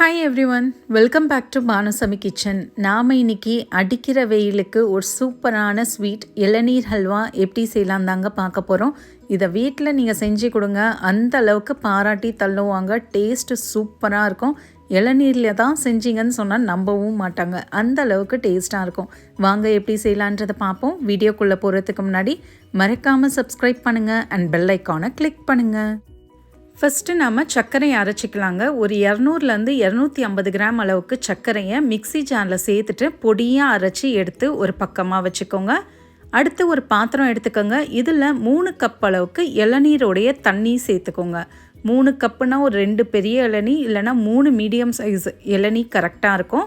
Hi everyone welcome back to Banusami kitchen நாம் இன்னைக்கு அடிக்கிற வெயிலுக்கு ஒரு சூப்பரான ஸ்வீட் இளநீர் ஹல்வா எப்படி செய்யலாம் தாங்க பார்க்க போகிறோம் இதை வீட்டில் நீங்கள் செஞ்சு கொடுங்க. அந்த அளவுக்கு பாராட்டி தள்ளுவாங்க. டேஸ்ட்டு சூப்பராக இருக்கும். இளநீரில் தான் செஞ்சீங்கன்னு சொன்னால் நம்பவும் மாட்டாங்க. அந்த அளவுக்கு டேஸ்ட்டாக இருக்கும். வாங்க எப்படி செய்யலான்றதை பார்ப்போம். வீடியோக்குள்ளே போகிறதுக்கு முன்னாடி மறக்காமல் சப்ஸ்கிரைப் பண்ணுங்கள் அண்ட் பெல் ஐக்கானை கிளிக் பண்ணுங்கள் ஃபஸ்ட்டு நம்ம சர்க்கரையை அரைச்சிக்கலாங்க. ஒரு இரநூறுலேருந்து இரநூத்தி ஐம்பது கிராம் அளவுக்கு சர்க்கரையை மிக்சி ஜாரில் சேர்த்துட்டு பொடியாக அரைச்சி எடுத்து ஒரு பக்கமாக வச்சுக்கோங்க. அடுத்து ஒரு பாத்திரம் எடுத்துக்கோங்க. இதில் மூணு கப் அளவுக்கு இளநீரோடைய தண்ணி சேர்த்துக்கோங்க. மூணு கப்புனா ஒரு ரெண்டு பெரிய இளநீ இல்லைனா மூணு மீடியம் சைஸ் இளநீ கரெக்டாக இருக்கும்.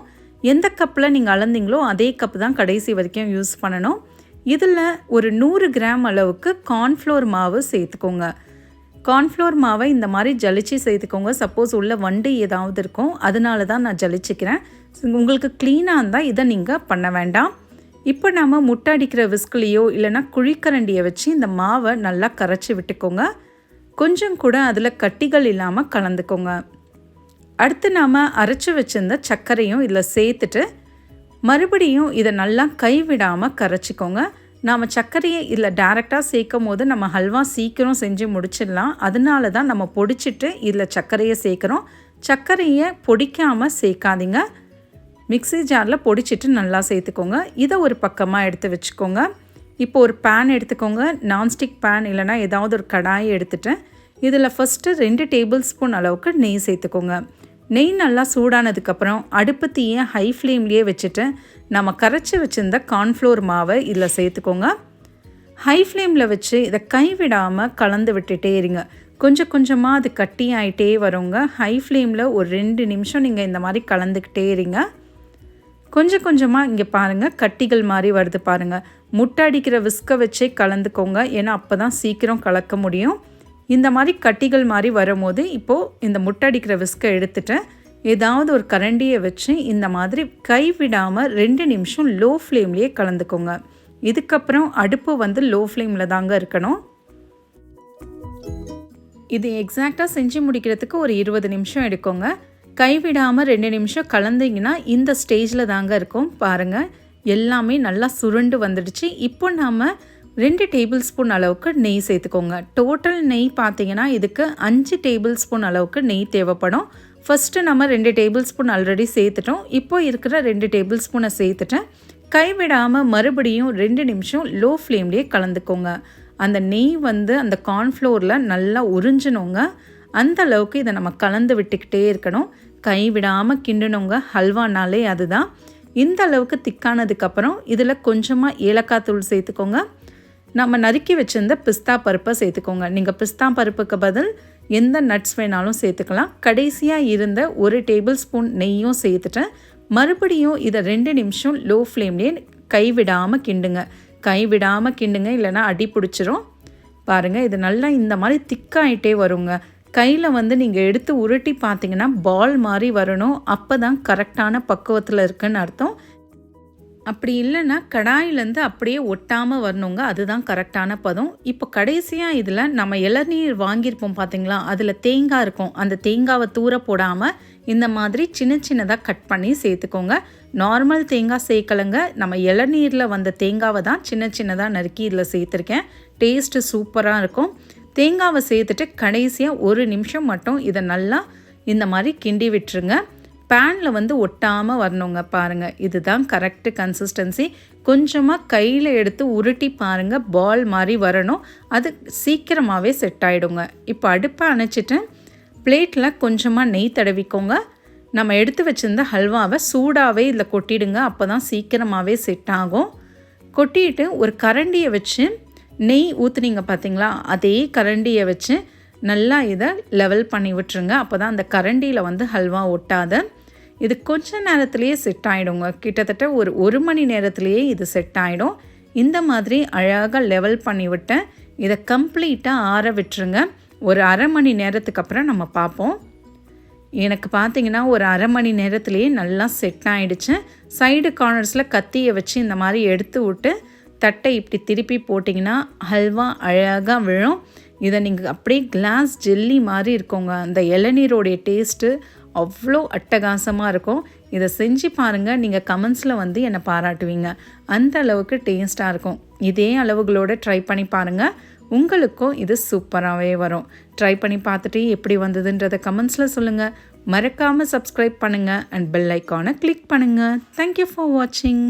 எந்த கப்பில் நீங்கள் அளந்தீங்களோ அதே கப்பு தான் கடைசி வரைக்கும் யூஸ் பண்ணணும். இதில் ஒரு நூறு கிராம் அளவுக்கு கார்ன்ஃப்ளோர் மாவு சேர்த்துக்கோங்க. கார்ன்ஃப்ளோர் மாவை இந்த மாதிரி ஜலிச்சு செய்துக்கோங்க. சப்போஸ் உள்ள வண்டு ஏதாவது இருக்கும் அதனால தான் நான் ஜலிச்சுக்கிறேன். உங்களுக்கு க்ளீனாக இருந்தால் இதை நீங்கள் பண்ண வேண்டாம். இப்போ நம்ம முட்டை அடிக்கிற விஸ்குலேயோ இல்லைனா குழிக்கரண்டியை வச்சு இந்த மாவை நல்லா கரைச்சி விட்டுக்கோங்க. கொஞ்சம் கூட அதில் கட்டிகள் இல்லாமல் கலந்துக்கோங்க. அடுத்து நாம் அரைச்சி வச்சிருந்த சர்க்கரையும் இதில் சேர்த்துட்டு மறுபடியும் இதை நல்லா கைவிடாமல் கரைச்சிக்கோங்க. நாம் சர்க்கரையை இதில் டேரெக்டாக சேர்க்கும் போது நம்ம ஹல்வா சீக்கிரம் செஞ்சு முடிச்சிடலாம். அதனால தான் நம்ம பொடிச்சிட்டு இதில் சர்க்கரையை சேர்க்குறோம். சர்க்கரையை பொடிக்காமல் சேர்க்காதீங்க. மிக்சி ஜாரில் பொடிச்சிட்டு நல்லா சேர்த்துக்கோங்க. இதை ஒரு பக்கமாக எடுத்து வச்சுக்கோங்க. இப்போ ஒரு பேன் எடுத்துக்கோங்க. நான்ஸ்டிக் பேன் இல்லைனா ஏதாவது ஒரு கடாயை எடுத்துகிட்டு இதில் ஃபஸ்ட்டு ரெண்டு டேபிள் ஸ்பூன் அளவுக்கு நெய் சேர்த்துக்கோங்க. நெய் நல்லா சூடானதுக்கப்புறம் அடுப்பு தீயை ஹை ஃப்ளேம்லேயே வச்சுட்டு நம்ம கரைச்சி வச்சுருந்த கார்ன்ஃப்ளோர் மாவை இதில் சேர்த்துக்கோங்க. ஹை ஃப்ளேமில் வச்சு இதை கைவிடாமல் கலந்து விட்டுட்டே இருங்க. கொஞ்சம் கொஞ்சமாக அது கட்டி ஆகிட்டே வருங்க. ஹை ஃப்ளேமில் ஒரு ரெண்டு நிமிஷம் நீங்கள் இந்த மாதிரி கலந்துக்கிட்டே இருங்க. கொஞ்சம் கொஞ்சமாக இங்கே பாருங்கள் கட்டிகள் மாதிரி வருது பாருங்கள் முட்டை அடிக்கிற விஸ்கை வச்சே கலந்துக்கோங்க. ஏன்னா அப்போ தான் சீக்கிரம் கலக்க முடியும். இந்த மாதிரி கட்டிகள் மாதிரி வரும்போது இப்போது இந்த முட்டை அடிக்கிற விஸ்கை எடுத்துட்டேன் ஏதாவது ஒரு கரண்டியை வச்சு இந்த மாதிரி கைவிடாமல் ரெண்டு நிமிஷம் லோ ஃப்ளேம்லேயே கலந்துக்கோங்க. இதுக்கப்புறம் அடுப்பு வந்து லோ ஃப்ளேமில் தாங்க இருக்கணும். இது எக்ஸாக்டாக செஞ்சு முடிக்கிறதுக்கு ஒரு இருபது நிமிஷம் எடுக்கோங்க. கைவிடாமல் ரெண்டு நிமிஷம் கலந்தீங்கன்னா இந்த ஸ்டேஜில் தாங்க இருக்கும். பாருங்கள் எல்லாமே நல்லா சுருண்டு வந்துடுச்சு. இப்போ நாம் ரெண்டு டேபிள் ஸ்பூன் அளவுக்கு நெய் சேர்த்துக்கோங்க. டோட்டல் நெய் பார்த்தீங்கன்னா இதுக்கு அஞ்சு டேபிள் ஸ்பூன் அளவுக்கு நெய் தேவைப்படும். ஃபஸ்ட்டு நம்ம ரெண்டு டேபிள் ஸ்பூன் ஆல்ரெடி சேர்த்துட்டோம். இப்போ இருக்கிற ரெண்டு டேபிள் ஸ்பூனை சேர்த்துட்டேன். கைவிடாமல் மறுபடியும் ரெண்டு நிமிஷம் லோ ஃப்ளேம்லேயே கலந்துக்கோங்க. அந்த நெய் வந்து அந்த கார்ன்ஃப்ளோரில் நல்லா உறிஞ்சினோங்க. அந்த அளவுக்கு இதை நம்ம கலந்து விட்டுக்கிட்டே இருக்கணும். கைவிடாமல் கிண்டணுங்க. ஹல்வானாலே அதுதான். இந்த அளவுக்கு திக்கானதுக்கப்புறம் இதில் கொஞ்சமாக ஏலக்காய் தூள் சேர்த்துக்கோங்க. நம்ம நறுக்கி வச்சுருந்த பிஸ்தா பருப்பை சேர்த்துக்கோங்க. நீங்கள் பிஸ்தா பருப்புக்கு பதில் எந்த நட்ஸ் வேணாலும் சேர்த்துக்கலாம். கடைசியாக இருந்த ஒரு டேபிள் ஸ்பூன் நெய்யும் சேர்த்துட்டேன். மறுபடியும் இதை ரெண்டு நிமிஷம் லோ ஃப்ளேம்லேயே கைவிடாமல் கிண்டுங்க. கைவிடாமல் கிண்டுங்க இல்லைனா அடி பிடிச்சிரும். பாருங்கள் இது நல்லா இந்த மாதிரி திக்காயிட்டே வருங்க. கையில் வந்து நீங்கள் எடுத்து உருட்டி பார்த்தீங்கன்னா பால் மாதிரி வரணும். அப்போ தான் கரெக்டான பக்குவத்தில் இருக்குன்னு அர்த்தம். அப்படி இல்லைன்னா கடாயிலேருந்து அப்படியே ஒட்டாமல் வரணுங்க. அதுதான் கரெக்டான பதம். இப்போ கடைசியாக இதில் நம்ம இளநீர் வாங்கியிருப்போம் பார்த்தீங்களா அதில் தேங்காய் இருக்கும். அந்த தேங்காவை தூர போடாமல் இந்த மாதிரி சின்ன சின்னதாக கட் பண்ணி சேர்த்துக்கோங்க. நார்மல் தேங்காய் சேர்க்கலைங்க. நம்ம இளநீரில் வந்த தேங்காவை தான் சின்ன சின்னதாக நறுக்கி இதில் சேர்த்துருக்கேன். டேஸ்ட்டு சூப்பராக இருக்கும். தேங்காவை சேர்த்துட்டு கடைசியாக ஒரு நிமிஷம் மட்டும் இதை நல்லா இந்த மாதிரி கிண்டி விட்டுருங்க. பேனில் வந்து ஒட்டாமல் வரணுங்க பாருங்கள் இதுதான் கரெக்டு கன்சிஸ்டன்சி கொஞ்சமாக கையில் எடுத்து உருட்டி பாருங்கள் பால் மாதிரி வரணும். அது சீக்கிரமாகவே செட் ஆகிடுங்க இப்போ அடுப்பை அணைச்சிட்டு பிளேட்டில் கொஞ்சமாக நெய் தடவிக்கோங்க. நம்ம எடுத்து வச்சுருந்த ஹல்வாவை சூடாகவே இதில் கொட்டிடுங்க. அப்போ தான் சீக்கிரமாகவே செட் ஆகும். கொட்டிட்டு ஒரு கரண்டியை வச்சு நெய் ஊற்றுனீங்க பார்த்தீங்களா அதே கரண்டியை வச்சு நல்லா இதை லெவல் பண்ணி விட்டுருங்க. அப்போ தான் அந்த கரண்டியில் வந்து ஹல்வா ஒட்டாத. இது கொஞ்ச நேரத்துலேயே செட் ஆகிடுங்க கிட்டத்தட்ட ஒரு ஒரு மணி நேரத்துலேயே இது செட் ஆகிடும் இந்த மாதிரி அழகாக லெவல் பண்ணிவிட்டேன் இதை கம்ப்ளீட்டாக ஆற விட்டுருங்க. ஒரு அரை மணி நேரத்துக்கு அப்புறம் நம்ம பார்ப்போம். எனக்கு பார்த்தீங்கன்னா ஒரு அரை மணி நேரத்துலேயே நல்லா செட் ஆகிடுச்சு சைடு கார்னர்ஸில் கத்தியை வச்சு இந்த மாதிரி எடுத்து விட்டு தட்டை இப்படி திருப்பி போட்டிங்கன்னா ஹல்வா அழகாக விழும். இதை நீங்கள் அப்படியே கிளாஸ் ஜெல்லி மாதிரி இருக்கோங்க. அந்த இளநீரோடைய டேஸ்ட்டு அவ்வளோ அட்டகாசமாக இருக்கும். இதை செஞ்சு பாருங்கள் நீங்கள் கமெண்ட்ஸில் வந்து என்னை பாராட்டுவீங்க. அந்த அளவுக்கு டேஸ்ட்டாக இருக்கும். இதே அளவுகளோடு ட்ரை பண்ணி பாருங்கள் உங்களுக்கும் இது சூப்பராகவே வரும். ட்ரை பண்ணி பார்த்துட்டு எப்படி வந்ததுன்றதை கமெண்ட்ஸில் சொல்லுங்கள் மறக்காமல் சப்ஸ்கிரைப் பண்ணுங்கள் அண்ட் பெல் ஐக்கானை கிளிக் பண்ணுங்கள் தேங்க்யூ ஃபார் வாட்சிங்